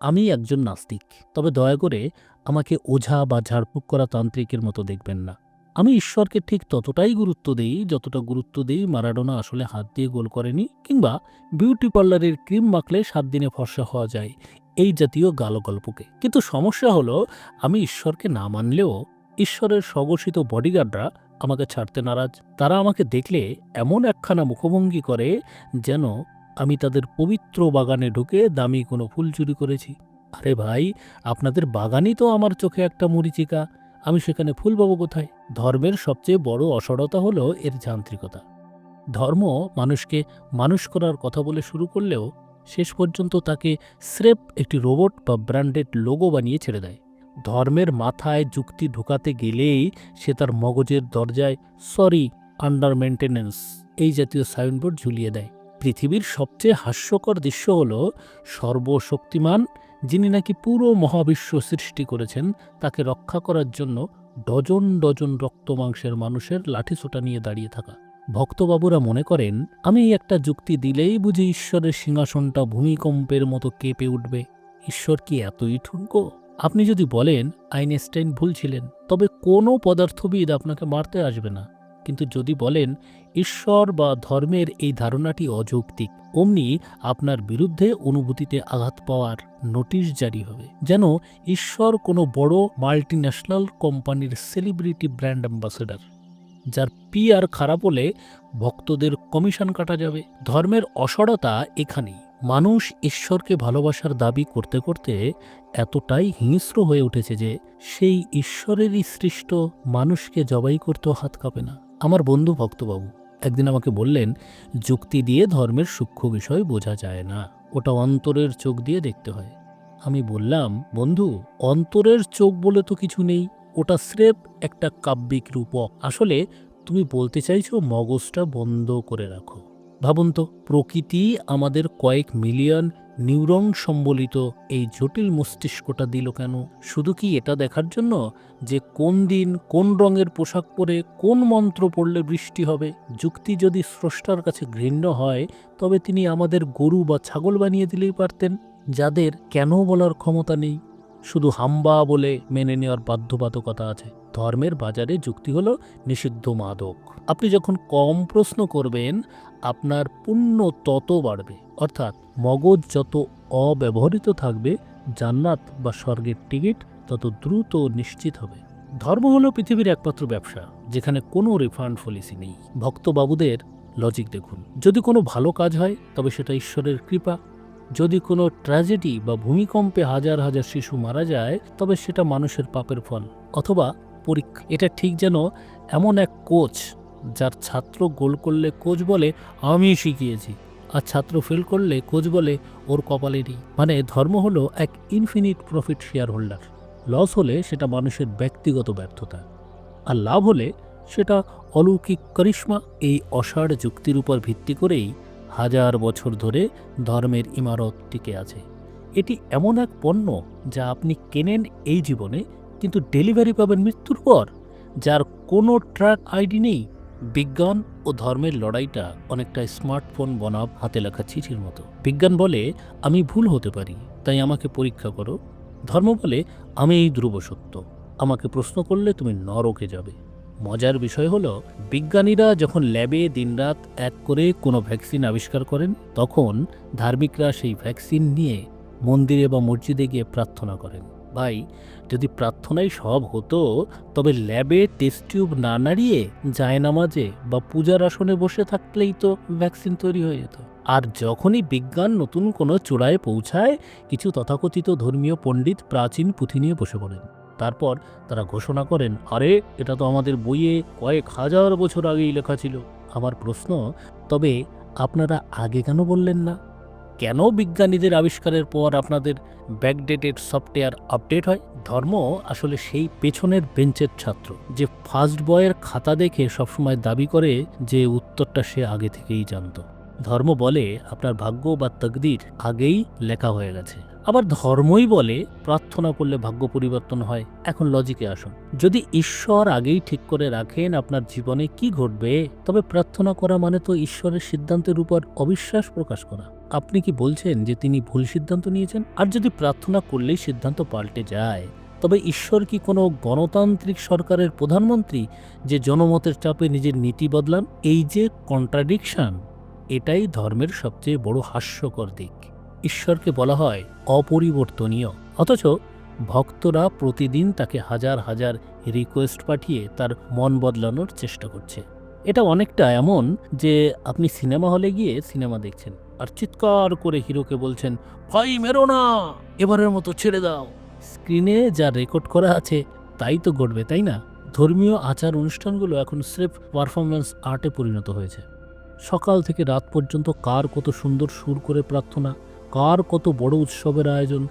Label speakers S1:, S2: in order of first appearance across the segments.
S1: আমি একজন নাস্তিক, তবে দয়া করে আমাকে ওঝা বা ঝাড়ফুঁক করা তান্ত্রিকের মতো দেখবেন না। আমি ঈশ্বরকে ঠিক ততটাই গুরুত্ব দিই যতটা গুরুত্ব দিই মারাডোনা আসলে হাত দিয়ে গোল করেনি, কিংবা বিউটি পার্লারের ক্রিম মাখলে সাত দিনে ফর্সা হওয়া যায়, এই জাতীয় গালো গল্পকে কিন্তু সমস্যা হলো, আমি ঈশ্বরকে না মানলেও ঈশ্বরের স্বঘোষিত বডিগার্ডরা আমাকে ছাড়তে নারাজ। তারা আমাকে দেখলে এমন একখানা মুখভঙ্গি করে যেন আমি তাদের পবিত্র বাগানে ঢুকে দামি কোনো ফুল চুরি করেছি। আরে ভাই, আপনাদের বাগানই তো আমার চোখে একটা মরিচিকা। আমি সেখানে ফুল পাবো কোথায়? ধর্মের সবচেয়ে বড় অসরতা হলো এর যান্ত্রিকতা। ধর্ম মানুষকে মানুষ করার কথা বলে শুরু করলেও শেষ পর্যন্ত তাকে স্রেফ একটি রোবট বা ব্র্যান্ডেড লোগো বানিয়ে ছেড়ে দেয়। ধর্মের মাথায় যুক্তি ঢোকাতে গেলেই সে তার মগজের দরজায় সরি, আন্ডার মেনটেন্যান্স এই জাতীয় সাইনবোর্ড ঝুলিয়ে দেয়। পৃথিবীর সবচেয়ে হাস্যকর দৃশ্য হল সর্বশক্তিমান, যিনি নাকি পুরো মহাবিশ্ব সৃষ্টি করেছেন, তাকে রক্ষা করার জন্য ডজন ডজন রক্ত মাংসের মানুষের লাঠিসোটা নিয়ে দাঁড়িয়ে থাকা। ভক্তবাবুরা মনে করেন, আমি একটা যুক্তি দিলেই বুঝি ঈশ্বরের সিংহাসনটা ভূমিকম্পের মতো কেঁপে উঠবে। ঈশ্বর কি এতই ঠুনকো? আপনি যদি বলেন, আইনস্টাইন ভুল ছিলেন, তবে কোনো পদার্থবিদ আপনাকে মারতে আসবে না। কিন্তু যদি বলেন, ঈশ্বর বা ধর্মের এই ধারণাটি অযৌক্তিক, অমনি আপনার বিরুদ্ধে অনুভূতিতে আঘাত পাওয়ার নোটিশ জারি হবে। যেন ঈশ্বর কোনো বড় মাল্টিন্যাশনাল কোম্পানির সেলিব্রিটি ব্র্যান্ড অ্যাম্বাসেডার, যার পিআর খারাপ হলে ভক্তদের কমিশন কাটা যাবে। ধর্মের অসরতা এখানেই। মানুষ ঈশ্বরকে ভালোবাসার দাবি করতে করতে এতটাই হিংস্র হয়ে উঠেছে যে, সেই ঈশ্বরেরই সৃষ্ট মানুষকে জবাই করতেও হাত কাঁপে না। আমার বন্ধু ভক্তবাবু একদিন আমাকে বললেন, যুক্তি দিয়ে ধর্মের সূক্ষ্ম বিষয় বোঝা যায় না, ওটা অন্তরের চোখ দিয়ে দেখতে হয়। আমি বললাম, বন্ধু, অন্তরের চোখ বলে তো কিছু নেই, ওটা স্রেফ একটা কাব্যিক রূপক। আসলে তুমি বলতে চাইছো মগজটা বন্ধ করে রাখো। ভাবুন তো, প্রকৃতি আমাদের কয়েক মিলিয়ন নিউরন সম্বলিত এই জটিল মস্তিষ্কটা দিল কেন? শুধু কি এটা দেখার জন্য যে কোন দিন কোন রঙের পোশাক পরে কোন মন্ত্র পড়লে বৃষ্টি হবে? যুক্তি যদি স্রষ্টার কাছে ঘৃণ্য হয়, তবে তিনি আমাদের গরু বা ছাগল বানিয়ে দিলেই পারতেন, যাদের কেন বলার ক্ষমতা নেই। শুধু হাম্বা বলে মেনে নেওয়ার বাধ্যবাধকতা আছে। ধর্মের বাজারে যুক্তি হলো নিষিদ্ধ মাদক। আপনি যখন কম প্রশ্ন করবেন, আপনার পুণ্য তত বাড়বে। অর্থাৎ মগজ যত অব্যবহৃত থাকবে, জান্নাত বা স্বর্গের টিকিট তত দ্রুত নিশ্চিত হবে। ধর্ম হলো পৃথিবীর একমাত্র ব্যবসা, যেখানে কোনো রিফান্ড পলিসি নেই। ভক্তবাবুদের লজিক দেখুন। যদি কোনো ভালো কাজ হয়, তবে সেটা ঈশ্বরের কৃপা। যদি কোনো ট্র্যাজেডি বা ভূমিকম্পে হাজার হাজার শিশু মারা যায়, তবে সেটা মানুষের পাপের ফল। অথবা পরীক্ষা এটা ঠিক যেন এমন এক কোচ, যার ছাত্র গোল করলে কোচ বলে, আমি শিখিয়েছি। আর ছাত্র ফেল করলে কোচ বলে ওর কপালেরই। মানে ধর্ম হলো এক infinite profit shareholder loss হলে সেটা মানুষের ব্যক্তিগত ব্যর্থতা। আর লাভ হলে সেটা অলৌকিক করিশ্মা এই অসাড় যুক্তির উপর ভিত্তি করেই হাজার বছর ধরে ধর্মের ইমারত টিকে আছে। এটি এমন এক পণ্য যা আপনি কেনেন এই জীবনে, কিন্তু ডেলিভারি পাবেন মৃত্যুর পর, যার কোনো ট্র্যাক আইডি নেই। বিজ্ঞান ও ধর্মের লড়াইটা অনেকটা স্মার্টফোন বনাম হাতে লেখা চিঠির মতো। বিজ্ঞান বলে, আমি ভুল হতে পারি, তাই আমাকে পরীক্ষা করো। ধর্ম বলে, আমি এই ধ্রুব সত্য। আমাকে প্রশ্ন করলে তুমি নরকে যাবে। মজার বিষয় হলো, বিজ্ঞানীরা যখন ল্যাবে দিনরাত এক করে কোনো ভ্যাকসিন আবিষ্কার করেন, তখন ধার্মিকরা সেই ভ্যাকসিন নিয়ে মন্দিরে বা মসজিদে গিয়ে প্রার্থনা করেন। ভাই, যদি প্রার্থনায় সব হতো, তবে ল্যাবে টেস্ট টিউব না নাড়িয়ে জায়নামাজে বা পূজার আসনে বসে থাকলেই তো ভ্যাকসিন তৈরি হয়ে যেত। আর যখনই বিজ্ঞান নতুন কোনো চূড়ায় পৌঁছায়, কিছু তথাকথিত ধর্মীয় পণ্ডিত প্রাচীন পুঁথি নিয়ে বসে পড়েন। তারপর তারা ঘোষণা করেন, আরে, এটা তো আমাদের বইয়ে কয়েক হাজার বছর আগেই লেখা ছিল। আমার প্রশ্ন, তবে আপনারা আগে কেন বললেন না? কেন বিজ্ঞানীদের আবিষ্কারের পর আপনাদের ব্যাকডেটেড সফটওয়্যার আপডেট হয়? ধর্ম আসলে সেই পেছনের বেঞ্চের ছাত্র, যে ফার্স্ট বয়ের খাতা দেখে সবসময় দাবি করে যে উত্তরটা সে আগে থেকেই জানতো। ধর্ম বলে আপনার ভাগ্য বা তকদির আগেই লেখা হয়ে গেছে। আবার ধর্মই বলে প্রার্থনা করলে ভাগ্য পরিবর্তন হয়। এখন লজিকে আসুন। যদি ঈশ্বর আগেই ঠিক করে রাখেন আপনার জীবনে কি ঘটবে? তবে প্রার্থনা করা মানে তো ঈশ্বরের সিদ্ধান্তের উপর অবিশ্বাস প্রকাশ করা। আপনি কি বলছেন যে তিনি ভুল সিদ্ধান্ত নিয়েছেন? আর যদি প্রার্থনা করলেই সিদ্ধান্ত পাল্টে যায়, তবে ঈশ্বর কি কোনো গণতান্ত্রিক সরকারের প্রধানমন্ত্রী যে জনমতের চাপে নিজের নীতি বদলান? এই যে কন্ট্রাডিকশন এটাই ধর্মের সবচেয়ে বড় হাস্যকর দিক। ঈশ্বরকে বলা হয় অপরিবর্তনীয়। অথচ ভক্তরা প্রতিদিন তাকে হাজার হাজার রিকোয়েস্ট পাঠিয়ে তার মন বদলানোর চেষ্টা করছে। এটা অনেকটা এমন যে আপনি সিনেমা হলে গিয়ে সিনেমা দেখছেন। আর চিৎকার করে হিরোকে বলছেন ভাই মেরো না, এবারের মতো ছেড়ে দাও। স্ক্রিনে যা রেকর্ড করা আছে, তাই তো ঘটবে, তাই না? ধর্মীয় আচার অনুষ্ঠানগুলো এখন স্রেফ পারফরমেন্স আর্টে পরিণত হয়েছে। সকাল থেকে রাত পর্যন্ত কার কত সুন্দর সুর করে প্রার্থনা, কার কত বড় উৎসবের আয়োজন,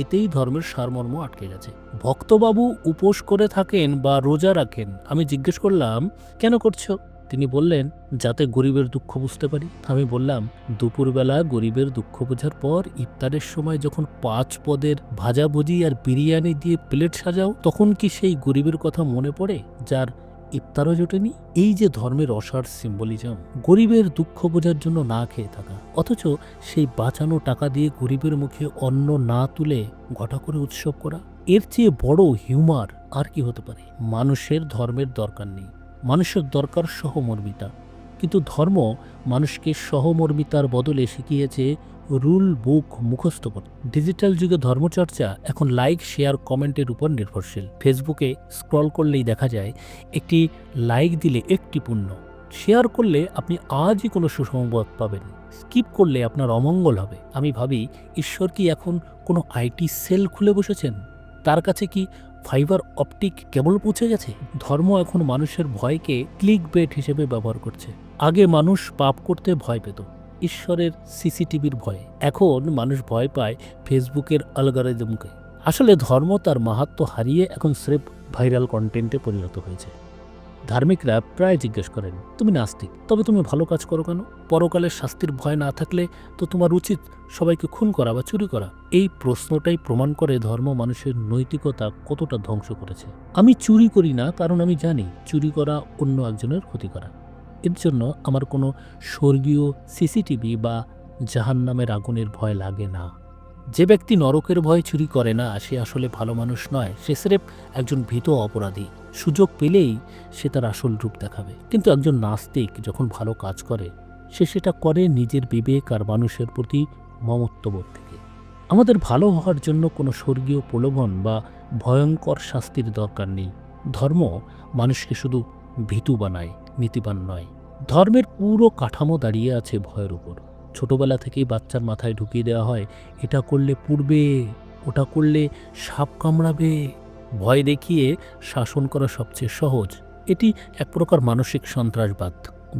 S1: এতেই ধর্মের সারমর্ম আটকে গেছে। ভক্তবাবু উপোস করে থাকেন বা রোজা রাখেন, আমি জিজ্ঞেস করলাম, কেন করছ? তিনি বললেন, যাতে গরিবের দুঃখ বুঝতে পারি। আমি বললাম, দুপুরবেলা গরিবের দুঃখ বোঝার পর ইফতারের সময় যখন পাঁচ পদের ভাজাভুজি আর বিরিয়ানি দিয়ে প্লেট সাজাও, তখন কি সেই গরিবের কথা মনে পড়ে, যার ইফতারও জোটেনি? এই যে ধর্মের অসার সিম্বলিজম, গরিবের দুঃখ বোঝার জন্য না খেয়ে থাকা, অথচ সেই বাঁচানো টাকা দিয়ে গরিবের মুখে অন্ন না তুলে ঘটা করে উৎসব করা, এর চেয়ে বড় হিউমার আর কি হতে পারে? মানুষের ধর্মের দরকার নেই। মানুষের দরকার সহমর্মিতা। কিন্তু ধর্ম মানুষকে সহমর্মিতার বদলে শিখিয়েছে রুল বুক মুখস্থ করতে। ডিজিটাল যুগে ধর্মচর্চা এখন লাইক, শেয়ার, কমেন্টের উপর নির্ভরশীল। ফেসবুকে স্ক্রল করলেই দেখা যায়, একটি লাইক দিলে একটি পুণ্য শেয়ার করলে আপনি আজই কোনো সুসংবাদ পাবেন। স্কিপ করলে আপনার অমঙ্গল হবে। আমি ভাবি, ঈশ্বর কি এখন কোনো আইটি সেল খুলে বসেছেন? তার কাছে কি ফাইবার অপটিক কেবল পৌঁছে গেছে? ধর্ম এখন মানুষের ভয়কে ক্লিক বেট হিসেবে ব্যবহার করছে। আগে মানুষ পাপ করতে ভয় পেত, ঈশ্বরের সিসিটিভির ভয়ে। এখন মানুষ ভয় পায় ফেসবুকের আলগারিদমকে আসলে ধর্ম তার মাহাত্ম হারিয়ে এখন স্রেফ ভাইরাল কন্টেন্টে পরিণত হয়েছে। ধার্মিকরা প্রায় জিজ্ঞেস করেন, তুমি নাস্তিক, তবে তুমি ভালো কাজ করো কেন? পরকালের শাস্তির ভয় না থাকলে তো তোমার উচিত সবাইকে খুন করা বা চুরি করা। এই প্রশ্নটাই প্রমাণ করে ধর্ম মানুষের নৈতিকতা কতটা ধ্বংস করেছে। আমি চুরি করি না, কারণ আমি জানি চুরি করা অন্য একজনের ক্ষতি করা। এর জন্য আমার কোনো স্বর্গীয় সিসিটিভি বা জাহান্নামের আগুনের ভয় লাগে না। যে ব্যক্তি নরকের ভয় চুরি করে না, সে আসলে ভালো মানুষ নয়। সে স্রেফ একজন ভীত অপরাধী। সুযোগ পেলেই সে তার আসল রূপ দেখাবে। কিন্তু একজন নাস্তিক যখন ভালো কাজ করে, সে সেটা করে নিজের বিবেক আর মানুষের প্রতি মমত্ববোধ থেকে। আমাদের ভালো হওয়ার জন্য কোনো স্বর্গীয় প্রলোভন বা ভয়ঙ্কর শাস্তির দরকার নেই। ধর্ম মানুষকে শুধু ভীতু বানায়, নীতিবান নয়। ধর্মের পুরো কাঠামো দাঁড়িয়ে আছে ভয়ের উপর। ছোটবেলা থেকেই বাচ্চার মাথায় ঢুকিয়ে দেওয়া হয়, এটা করলে পুড়বে, ওটা করলে সাপ কামড়াবে। ভয় দেখিয়ে শাসন করা সবচেয়ে সহজ। এটি এক প্রকার মানসিক সন্ত্রাসবাদ।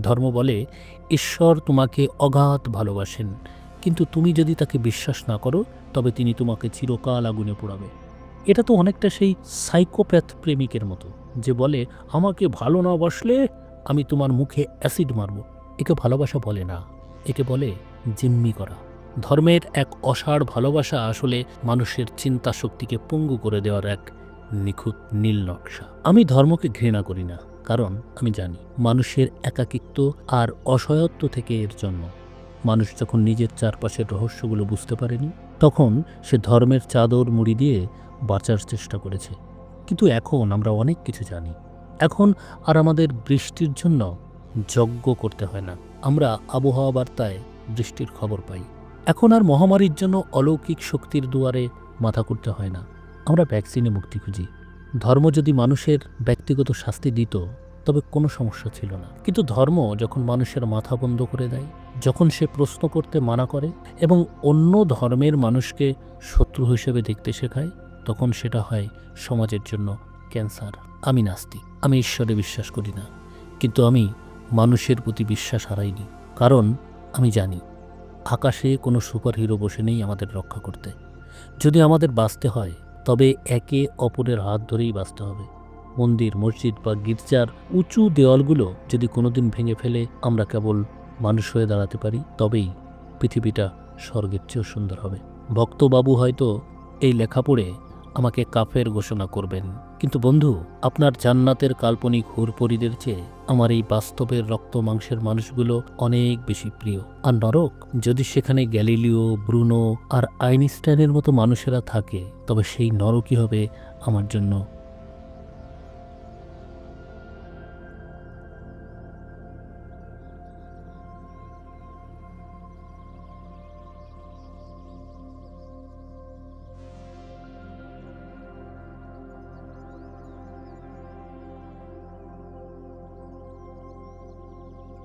S1: ধর্ম বলে, ঈশ্বর তোমাকে অগাধ ভালোবাসেন। কিন্তু তুমি যদি তাকে বিশ্বাস না করো, তবে তিনি তোমাকে চিরকাল আগুনে পোড়াবে। এটা তো অনেকটা সেই সাইকোপ্যাথ প্রেমিকের মতো, যে বলে, আমাকে ভালো না বসলে আমি তোমার মুখে অ্যাসিড মারব। একে ভালোবাসা বলে না। একে বলে জিম্মি করা। ধর্মের এক অসাড় ভালোবাসা আসলে মানুষের চিন্তা শক্তিকে পঙ্গু করে দেওয়ার এক নিখুঁত নীল নকশা। আমি ধর্মকে ঘৃণা করি না, কারণ আমি জানি মানুষের একাকিত্ব আর অসহায়ত্ব থেকে এর জন্ম। মানুষ যখন নিজের চারপাশের রহস্যগুলো বুঝতে পারেনি, তখন সে ধর্মের চাদর মুড়ি দিয়ে বাঁচার চেষ্টা করেছে। কিন্তু এখন আমরা অনেক কিছু জানি। এখন আর আমাদের বৃষ্টির জন্য যজ্ঞ করতে হয় না। আমরা আবহাওয়া বার্তায় বৃষ্টির খবর পাই। এখন আর মহামারীর জন্য অলৌকিক শক্তির দুয়ারে মাথা করতে হয় না। আমরা ভ্যাকসিনে মুক্তি খুঁজি। ধর্ম যদি মানুষের ব্যক্তিগত শাস্তি দিত, তবে কোনো সমস্যা ছিল না। কিন্তু ধর্ম যখন মানুষের মাথা বন্ধ করে দেয়, যখন সে প্রশ্ন করতে মানা করে এবং অন্য ধর্মের মানুষকে শত্রু হিসেবে দেখতে শেখায়, তখন সেটা হয় সমাজের জন্য ক্যান্সার। আমি নাস্তিক। আমি ঈশ্বরে বিশ্বাস করি না। কিন্তু আমি মানুষের প্রতি বিশ্বাস হারাইনি, কারণ আমি জানি, আকাশে কোনো সুপারহিরো বসে নেই আমাদের রক্ষা করতে। যদি আমাদের বাঁচতে হয়, তবে একে অপরের হাত ধরেই বাঁচতে হবে। মন্দির, মসজিদ বা গির্জার উঁচু দেওয়ালগুলো যদি কোনোদিন ভেঙে ফেলে আমরা কেবল মানুষ হয়ে দাঁড়াতে পারি, তবেই পৃথিবীটা স্বর্গের চেয়েও সুন্দর হবে। ভক্তবাবু হয়তো এই লেখা পড়ে আমাকে কাফের ঘোষণা করবেন। কিন্তু বন্ধু, আপনার জান্নাতের কাল্পনিক হুরপরিদের চেয়ে আমার এই বাস্তবের রক্ত মাংসের মানুষগুলো অনেক বেশি প্রিয়। আর নরক, যদি সেখানে গ্যালিলিও, ব্রুনো আর আইনস্টাইনের মতো মানুষেরা থাকে, তবে সেই নরকই হবে আমার জন্য